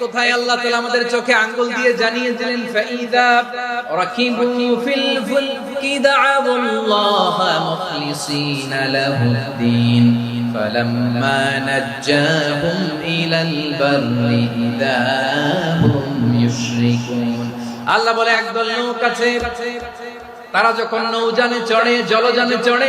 কোথায় আল্লাহ তাআলা আমাদের চোখে আঙ্গুল দিয়ে জানিয়ে দিলেন ফাইদা রাকিবু ফিল ফুলকি দা'াবুল্লাহ মুখলিসিনা লাহুদ্দিন فلما نجاهم إلى البر إذا هم يشركون আল্লাহ বলে একদল নৌক আছে তারা যখন নৌজানে চড়ে জলযানে চড়ে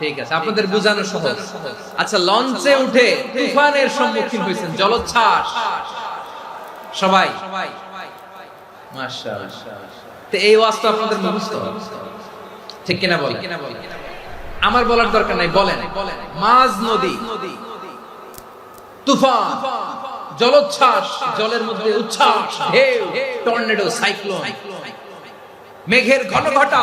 ঠিক আছে আপনাদের বোঝানো সহজ। আচ্ছা লঞ্চে উঠে তুফানের সম্মুখীন হয়েছেন জলোচ্ছ্বাস। সবাই। তো এই ওয়াজ তো আপনাদের মুখস্থ? ঠিক কিনা আমার বলার দরকার নাই বলেন। মাঝ নদী। তুফান। জলোচ্ছ্বাস। জলের মধ্যে উচ্ছ্বাস। ঢেউ। Tornado cyclone. মেঘের ঘন ঘটা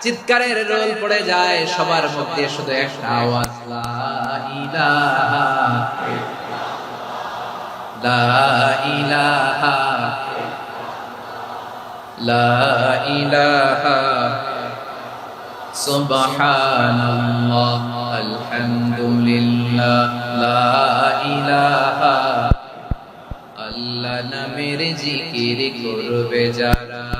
চিৎকারের রোল পড়ে যায় সবার মধ্যে শুধু একটা আওয়াজ। সুবহানাল্লাহ। আলহামদুলিল্লাহ। লা আল্লাহ নামের জিকির করবে যারা।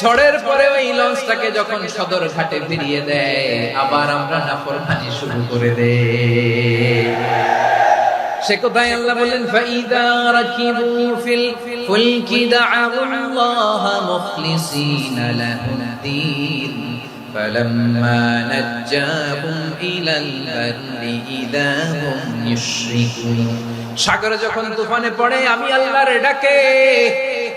ঝড়ের পরে ওই লঞ্চটাকে যখন সদর ঘাটে ফিরিয়ে দেয় আবার আমরা নাফরমানি শুরু করে দেই সে কোথায় আল্লাহ বললেন ফাইদা রাকিবু ফিল ফুলকি দা'আল্লাহ মুখলিসিনা লাহুদ্দিন فلما نجاهم إلى البر إذا هم يشركون সাগরে যখন তুফানে পড়ে আমি আল্লাহর ডাকে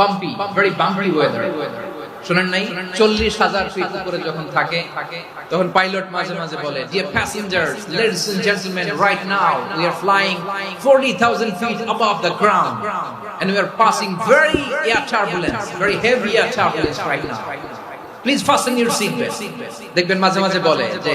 বাম্পি ভেরি বাম্পি ওয়েদার শোনেন নাই? চল্লিশ হাজার ফিট উপরে যখন থাকে, তখন পাইলট মাঝে মাঝে বলে dear passengers ladies and gentleman right now we are flying 40000 feet above the ground and we are passing very air turbulence, very heavy air turbulence right now. Please fasten your seat দেখবেন মাঝে মাঝে বলে যে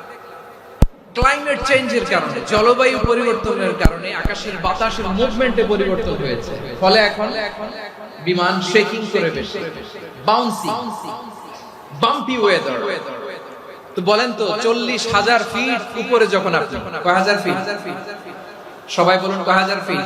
climate চেঞ্জের কারণে, জলবায়ু পরিবর্তনের কারণে, আকাশের বাতাসের মুভমেন্টে পরিবর্তন হয়েছে। ফলে এখন বিমান শেকিং করে বেশি বাউন্সি বাম্পি ওয়েদার তো বলেন তো, চল্লিশ হাজার ফিট উপরে যখন আপনি, কয় হাজার ফিট সবাই বলুন কয় হাজার ফিট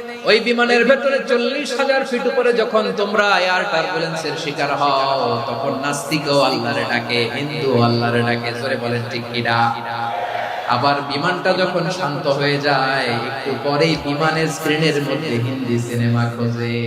ওই বিমানের ভেতরে চল্লিশ হাজার ফিট উপরে যখন তোমরা এয়ার টার্বুলেন্সের শিকার হও, তখন নাস্তিক ও আল্লাহরে ডাকে হিন্দু আল্লাহরে ডাকে। জোরে বলেন, ঠিক কিনা আবার বিমানটা যখন শান্ত হয়ে যায়, একটু পরেই বিমানের স্ক্রিনের মধ্যে হিন্দি সিনেমা খোঁজে।